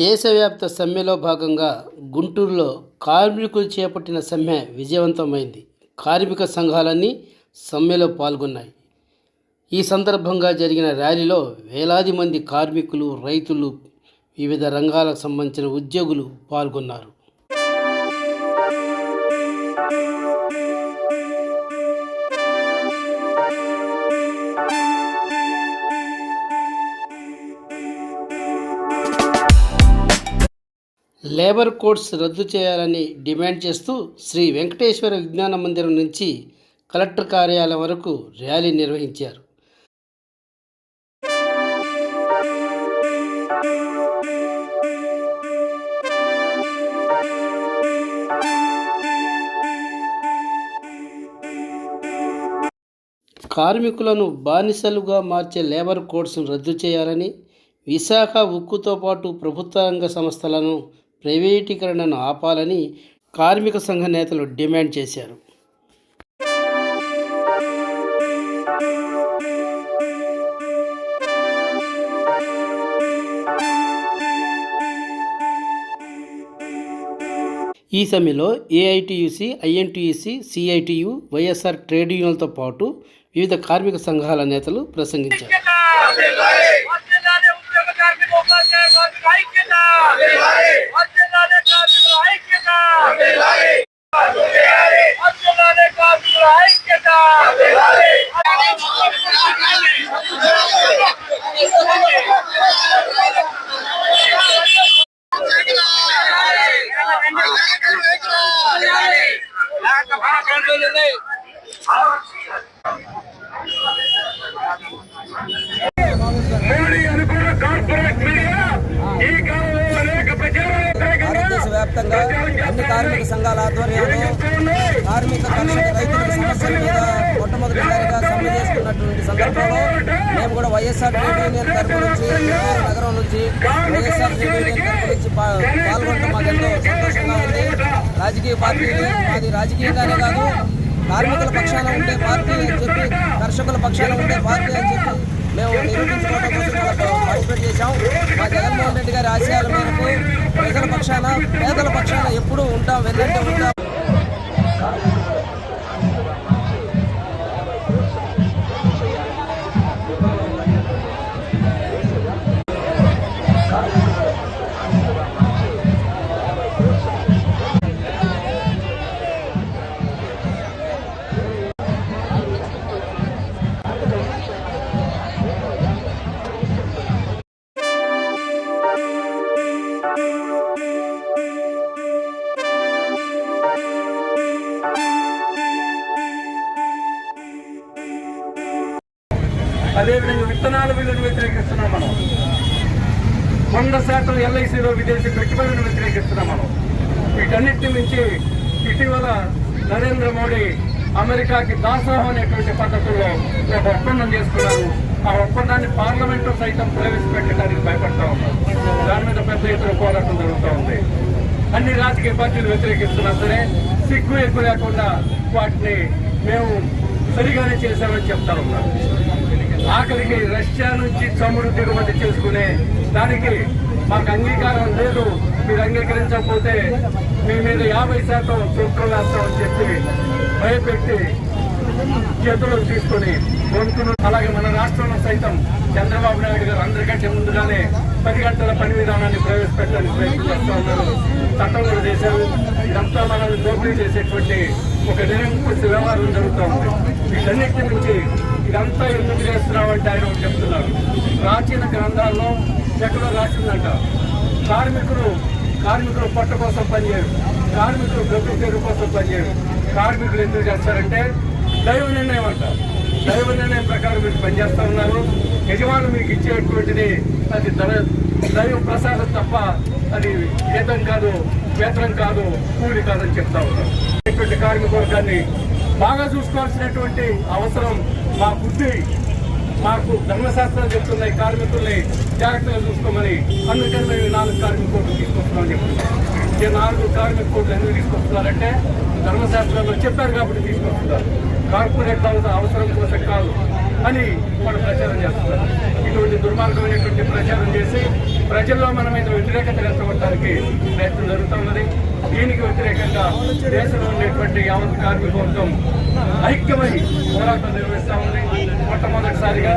దేశవ్యాప్త సమ్మెలో భాగంగా గుంటూరులో కార్మికులు చేపట్టిన సమ్మె విజయవంతమైంది. కార్మిక సంఘాలన్నీ సమ్మెలో పాల్గొన్నాయి. ఈ సందర్భంగా జరిగిన ర్యాలీలో వేలాది మంది కార్మికులు రైతులు వివిధ రంగాలకు సంబంధించిన ఉద్యోగులు పాల్గొన్నారు. లేబర్ కోడ్స్ రద్దు చేయాలని డిమాండ్ చేస్తూ శ్రీ వెంకటేశ్వర విజ్ఞాన మందిరం నుంచి కలెక్టర్ కార్యాలయం వరకు ర్యాలీ నిర్వహించారు. కార్మికులను బానిసలుగా మార్చే లేబర్ కోడ్స్ను రద్దు చేయాలని విశాఖ ఉక్కుతో పాటు ప్రభుత్వ రంగ సంస్థలను ప్రైవేటీకరణను ఆపాలని కార్మిక సంఘ నేతలు డిమాండ్ చేశారు. ఈ సమ్మెలో AITUC INTUC CITU YSR trade యూనియన్లతో పాటు వివిధ కార్మిక సంఘాల నేతలు ప్రసంగించారు. కార్మిక ఉపాధ్యాయ కార్మిక ఐక్యత వర్ధిల్లాలి కార్మికుల ఐక్యత వర్ధిల్లాలి కార్మికుల ఐక్యత మోడీ అనుకున్న కార్పొరేట్ మీడియా ఈ కాలంలో అనేక ప్రచార భారతదేశ వ్యాప్తంగా అన్ని కార్మిక సంఘాల ఆధ్వర్యంలో కార్మిక కర్షక రైతుల సమస్యల మీద మొట్టమొదటిసారిగా సమ్మె చేస్తున్నటువంటి సందర్భంలో మేము కూడా వైఎస్ఆర్ ట్రేడ్ యూనియన్ తరపు నుంచి నగరం నుంచి వైఎస్ఆర్ ట్రేడ్ యూనియన్ తరపు నుంచి పాల్గొనడం మాకు ఎంతో సంతోషంగా ఉంది. రాజకీయ పార్టీలు మాది రాజకీయంగానే కాదు. కార్మికుల పక్షాన ఉండే పార్టీ అని చెప్పి కర్షకుల పక్షాన ఉండే పార్టీ అని చెప్పి మేము నిరూపించుకోవడం కోసం పార్టిసిపేట్ చేశాం. మా జగన్మోహన్ రెడ్డి గారి ఆశయాల మేరకు ప్రజల పక్షాన పేదల పక్షాన ఎప్పుడూ ఉంటాం వెళ్ళంటే ఉంటాం. అదేవిధంగా విత్తనాల బిల్లును వ్యతిరేకిస్తున్నాం మనం. వంద శాతం ఎల్ఐసిలో విదేశీ పెట్టుబడులను వ్యతిరేకిస్తున్నాం మనం. వీటన్నిటి నుంచి ఇటీవల నరేంద్ర మోడీ అమెరికాకి దాసోహం అనేటువంటి పద్ధతుల్లో ఒక ఒప్పందం చేసుకున్నారు. ఆ ఒప్పందాన్ని పార్లమెంటు సైతం ప్రవేశపెట్టడానికి భయపడతా ఉన్నారు దాని మీద పెద్ద ఎత్తున పోరాటం జరుగుతూ ఉంది. అన్ని రాజకీయ పార్టీలు వ్యతిరేకిస్తున్నా సరే సిగ్గు ఎక్కువ లేకుండా వాటిని మేము సరిగానే చేశామని చెప్తా ఉన్నాం. ఆఖరికి రష్యా నుంచి చమురు దిగుమతి చేసుకునే దానికి మాకు అంగీకారం లేదు. మీరు అంగీకరించకపోతే మీ మీద యాభై శాతం సుంకం వేస్తామని చెప్పి భయపెట్టి చేతుల్లో తీసుకొని గొంతులు అలాగే మన రాష్ట్రంలో సైతం చంద్రబాబు నాయుడు గారు అందరికంటే ముందుగానే పది గంటల పని విధానాన్ని ప్రవేశపెట్టడానికి ప్రయత్నం చేస్తూ ఉన్నారు. చట్టం కూడా చేశారు. ఇదంతా మనల్ని దోపిడీ చేసేటువంటి ఒక నిరంకుశ వ్యవహారం జరుగుతూ ఉంది. వీటన్నిటి నుంచి ఇదంతా ఎందుకు చేస్తున్నామంటే ఆయన చెప్తున్నారు. ప్రాచీన గ్రంథాల్లో ఎక్కడో రాసిందంట. కార్మికులు కార్మికులు పొట్ట కోసం పనిచేయరు కార్మికులు బ్రతుకు తెరువు కోసం పనిచేయరు కార్మికులు ఎందుకు చేస్తారంటే దైవ నిర్ణయం అంట. దైవ నిర్ణయం ప్రకారం మీరు పనిచేస్తూ ఉన్నారు. యజమాను మీకు ఇచ్చేటువంటిది అది ధర దైవ ప్రసాదం తప్ప అది వేతం కాదు వేతనం కాదు కూలి కాదని చెప్తా ఉన్నారు. ఇటువంటి కార్మిక వర్గాన్ని బాగా చూసుకోవాల్సినటువంటి అవసరం మా బుద్ధి మాకు ధర్మశాస్త్రం చెప్తున్నాయి కార్మికుల్ని జాగ్రత్తగా చూసుకోమని అందుకని మేము నాలుగు కార్మిక కోట్లు తీసుకొస్తున్నామని చెప్తున్నాం. ఈ నాలుగు కార్మిక కోట్లు ఎందుకు తీసుకొస్తున్నారంటే ధర్మశాస్త్రంలో చెప్పారు కాబట్టి తీసుకొస్తున్నారు. కార్పొరేట్ అవసరం కోసం కాదు అని వాళ్ళు ప్రచారం చేస్తున్నారు. ఇటువంటి దుర్మార్గమైనటువంటి ప్రచారం చేసి ప్రజల్లో మన మీద వ్యతిరేకత రెచ్చగొట్టడానికి ప్రయత్నం జరుగుతున్నది దీనికి వ్యతిరేకంగా దేశంలో ఉండేటువంటి యావత్ కార్మిక వర్గం ఐక్యమై పోరాటం నిర్వహిస్తా ఉంది. మొట్టమొదటిసారిగా